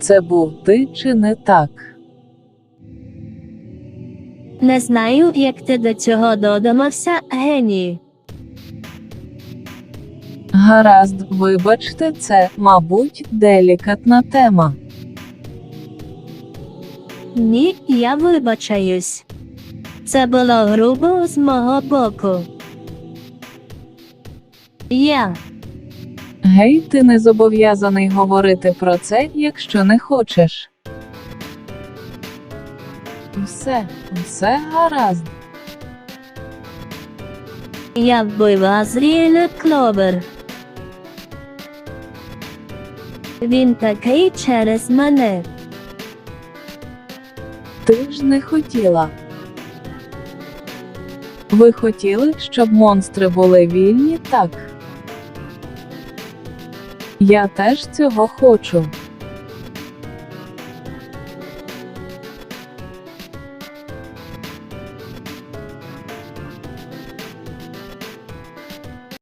Це був ти чи не так? Не знаю, як ти до цього додумався, геній. Гаразд, вибачте, це, мабуть, делікатна тема. Ні, я вибачаюсь. Це було грубо з мого боку. Я. Гей, ти не зобов'язаний говорити про це, якщо не хочеш. Все, все гаразд. Я вбила Зріля Кловер. Він такий через мене. Ти ж не хотіла. Ви хотіли, щоб монстри були вільні, так? Я теж цього хочу.